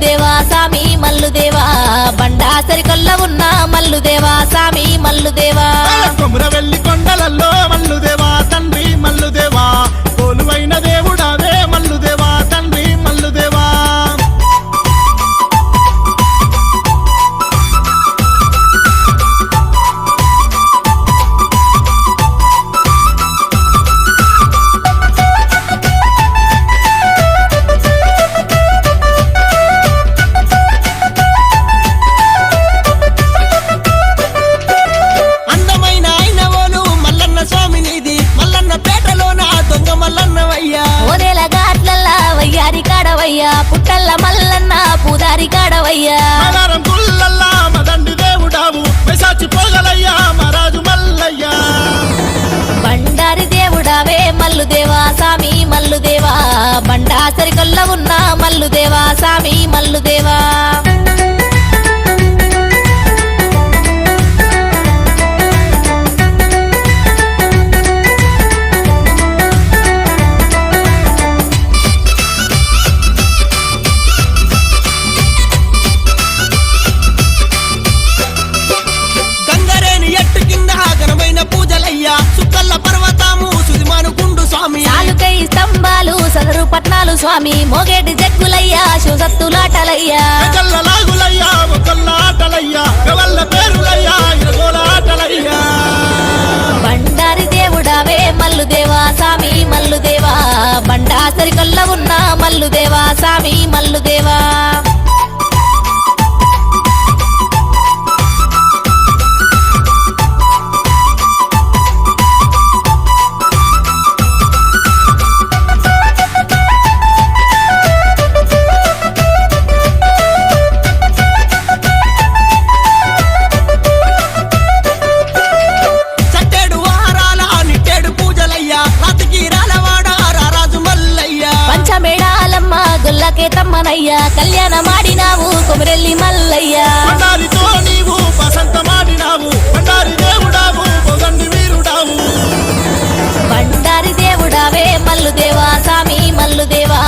మల్లుదేవా సామి మల్లుదేవా. బండా సరికొల్ల ఉన్న మల్లుదేవా సామి మల్లుదేవా. వెళ్ళి మల్లన్న పూదారి కాడవయ్యా. మలారం గుల్లల్లా మదండి దేవుడావు. మెసాచి పోగలయ్యా మరాజు మల్లయ్యా. బండారి దేవుడావే మల్లుదేవా సామి మల్లుదేవా. బండా సరికొల్ల ఉన్న మల్లుదేవా. స్వామి మోగేటి జగ్గులయ్యా శివసత్తులాటలయ్యా. గుల్లకే తమ్మనయ్యా. కళ్యాణ మాడినావు కొమరెల్లి మల్లయ్యా. బండారితో నీవు వసంతమాడినావు. బండారి దేవుడావు పొగండి వీరుడావు. బండారి దేవుడావే మల్లుదేవా సామి మల్లుదేవా.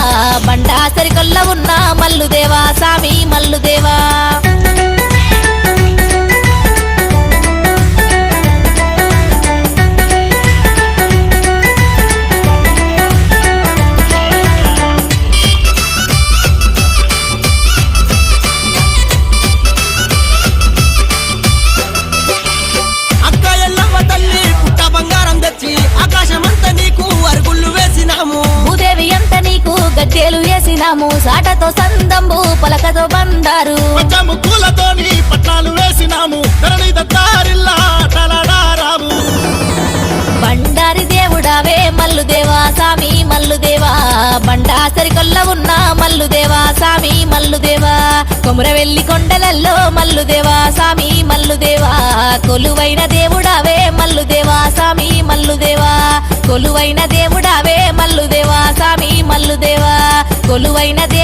బండా సరికొల్ల ఉన్న మల్లుదేవా సామి మల్లుదేవా. అక్క గద్దెలు వేసినాము సాటతో సందంబు పలకతో పచ్చము పూలతోని పట్నాలు వేసినాము ధరణి దత్తారిల్లా ఆటలాడారావు బండారి దేవుడావే మల్లుదేవా సామి మల్లుదేవా. బండా సరికొల్ల ఉన్న మల్లుదేవా సామి మల్లుదేవా. కొమురవెల్లి కొండలల్లో మల్లుదేవా సామి మల్లుదేవా. కొలువైన దేవుడావే మల్లుదేవా సామి మల్లుదేవా. కొలువైన దేవుడావే కొలువైనదే.